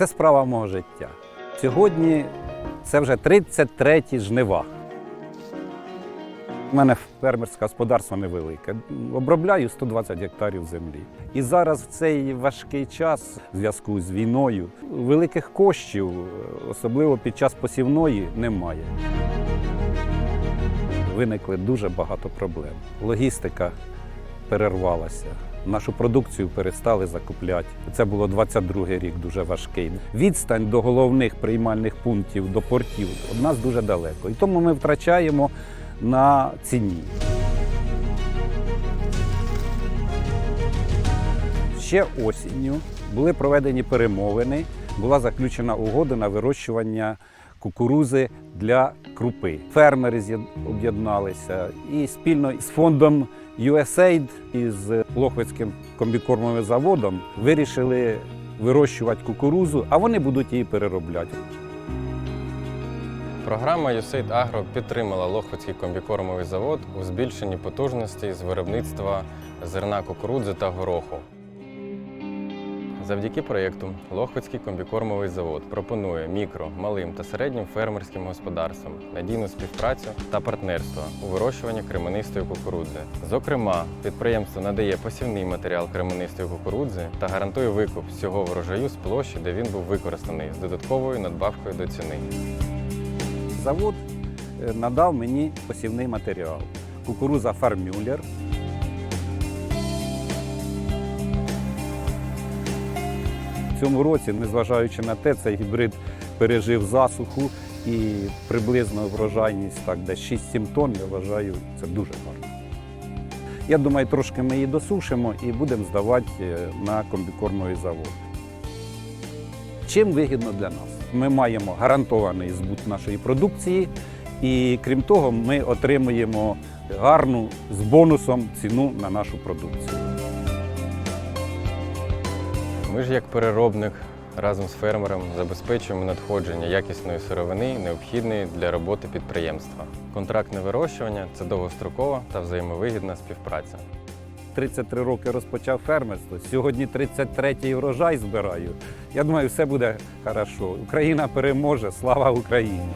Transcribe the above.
Це справа мого життя. Сьогодні це вже 33-ті жнива. У мене фермерське господарство невелике. Обробляю 120 гектарів землі. І зараз в цей важкий час в зв'язку з війною великих коштів, особливо під час посівної, немає. Виникли дуже багато проблем. Логістика перервалася. Нашу продукцію перестали закупляти. Це було 22 рік, дуже важкий. Відстань до головних приймальних пунктів, до портів від нас дуже далеко. І тому ми втрачаємо на ціні. Ще осінню були проведені перемовини, була заключена угода на вирощування кукурузи для крупи. Фермери об'єдналися і спільно з фондом USAID і з Лохвицьким комбікормовим заводом вирішили вирощувати кукурузу, а вони будуть її переробляти. Програма USAID Agro підтримала Лохвицький комбікормовий завод у збільшенні потужності з виробництва зерна кукурудзи та гороху. Завдяки проєкту Лохвицький комбікормовий завод пропонує мікро, малим та середнім фермерським господарствам надійну співпрацю та партнерство у вирощуванні кременистої кукурудзи. Зокрема, підприємство надає посівний матеріал кременистої кукурудзи та гарантує викуп всього врожаю з площі, де він був використаний, з додатковою надбавкою до ціни. Завод е, надав мені посівний матеріал. Кукуруза Фармюлер. Цьому році, незважаючи на те, цей гібрид пережив засуху і приблизно врожайність так, десь 6-7 тонн, я вважаю, це дуже гарно. Я думаю, трошки ми її досушимо і будемо здавати е, на комбікормовий завод. Чим вигідно для нас? Ми маємо гарантований збут нашої продукції, і крім того, ми отримуємо гарну з бонусом ціну на нашу продукцію. Ми ж як переробник разом з фермером забезпечуємо надходження якісної сировини, необхідної для роботи підприємства. Контрактне вирощування це довгострокова та взаємовигідна співпраця. 33 роки розпочав фермерство. Сьогодні 33-й врожай збираю. Я думаю, все буде хорошо. Україна переможе. Слава Україні!